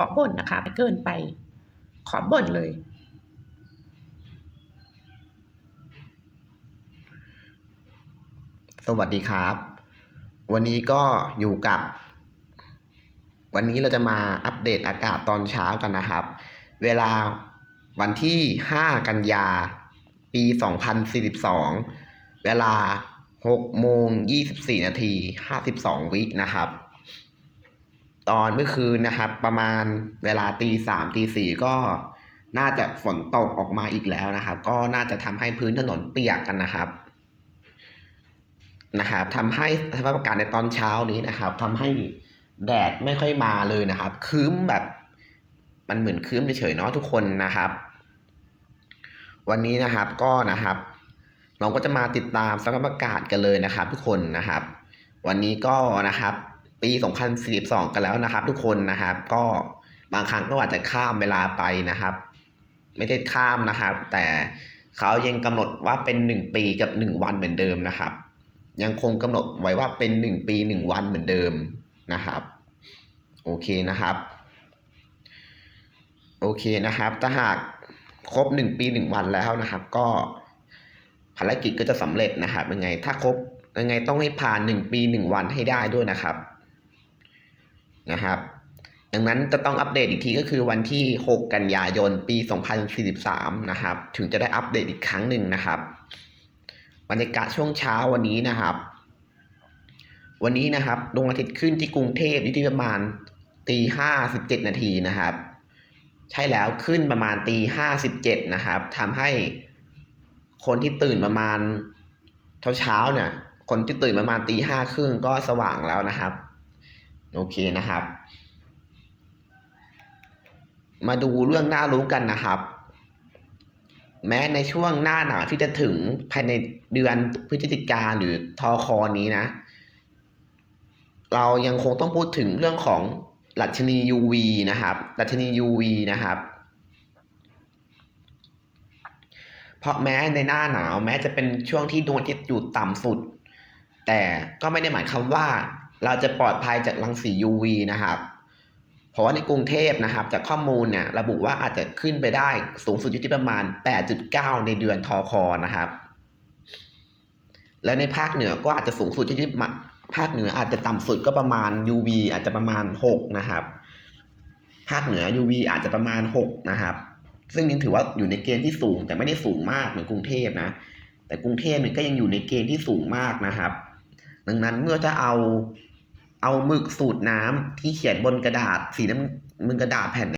ขอบ่นนะคะไม่เกินไป ขอบ่นเลย สวัสดีครับ วันนี้ก็อยู่กับ วันนี้เราจะมาอัปเดตอากาศตอนเช้ากันนะครับ เวลาวันที่ 5 กันยา ปี 2042 เวลา6โมง24 นาที 52 วินะครับ ตอนเมื่อคืนนะครับ ประมาณเวลาตีสามตีสี่ก็น่าจะฝนตกออกมาอีกแล้วนะครับ ก็น่าจะทำให้พื้นถนนเปียกกันนะครับนะครับทำให้สภาพอากาศในตอนเช้านี้นะครับทำให้แดดไม่ค่อยมาเลยนะครับครึ้มแบบ มันเหมือนครึ้มเฉยๆเนาะทุกคนนะครับ วันนี้นะครับก็นะครับ เราก็จะมาติดตามสภาพอากาศกันเลยนะครับ ทุกคนนะครับ วันนี้ก็นะครับ ปี 2042 กันแล้วนะครับ ทุกคนนะครับ ก็บางครั้งก็อาจจะข้ามเวลาไปนะครับ ไม่ได้ข้ามนะครับ แต่เขายังกำหนดว่าเป็นหนึ่งปีกับหนึ่งวันเหมือนเดิมนะครับ ยังคงกำหนดไว้ว่าเป็นหนึ่งปีหนึ่งวันเหมือนเดิมนะครับ โอเคนะครับ โอเคนะครับถ้าหากครบหนึ่งปีหนึ่งวันแล้วนะครับ ก็ภารกิจก็จะสำเร็จนะครับยังไง ถ้าครบยังไงต้องให้ผ่านหนึ่งปีหนึ่งวันให้ได้ด้วยนะครับ นะครับ ดังนั้นจะต้องอัปเดตอีกทีก็คือวันที่ 6 กันยายนปี 2043 นะครับ ถึงจะได้อัปเดตอีกครั้งหนึ่งนะครับบรรยากาศช่วงเช้าวันนี้นะครับ วันนี้นะครับดวงอาทิตย์ขึ้นที่กรุงเทพอยู่ที่ประมาณตีห้าสิบเจ็ดนาทีนะครับ ใช่แล้วขึ้นประมาณตีห้าสิบเจ็ดนะครับทำให้คนที่ตื่นประมาณเช้าเช้าเนี่ย คนที่ตื่นประมาณตีห้าครึ่งก็สว่างแล้วนะครับ โอเคนะครับ มาดูเรื่องน่ารู้กันนะครับ แม้ในช่วงหน้าหนาวที่จะถึงภายในเดือนพฤศจิกาหรือทอคอนี้นะ เรายังคงต้องพูดถึงเรื่องของดัชนี UV นะครับดัชนี UV นะครับเพราะแม้ในหน้าหนาวแม้จะเป็นช่วงที่ดวงอาทิตย์อยู่ต่ำสุด แต่ก็ไม่ได้หมายความว่า เราจะปลอดภัยจากรังสี UV นะครับเพราะว่าในกรุงเทพนะครับ จากข้อมูลเนี่ยระบุว่าอาจจะขึ้นไปได้สูงสุดอยู่ที่ประมาณ 8.9 ในเดือนทอคอนะครับ และในภาคเหนือก็อาจจะสูงสุดอยู่ที่มาภาคเหนืออาจจะต่ำสุดก็ประมาณ UV อาจจะประมาณ 6 นะครับ ภาคเหนือ UV อาจจะประมาณ 6 นะครับ ซึ่งยังถือว่าอยู่ในเกณฑ์ที่สูงแต่ไม่ได้สูงมากเหมือนกรุงเทพนะ แต่กรุงเทพเนี่ยก็ยังอยู่ในเกณฑ์ที่สูงมากนะครับ ดังนั้นเมื่อจะเอา เอาหมึกสูตรน้ำที่เขียนบนกระดาษสีน้ำมึงกระดาษแผ่น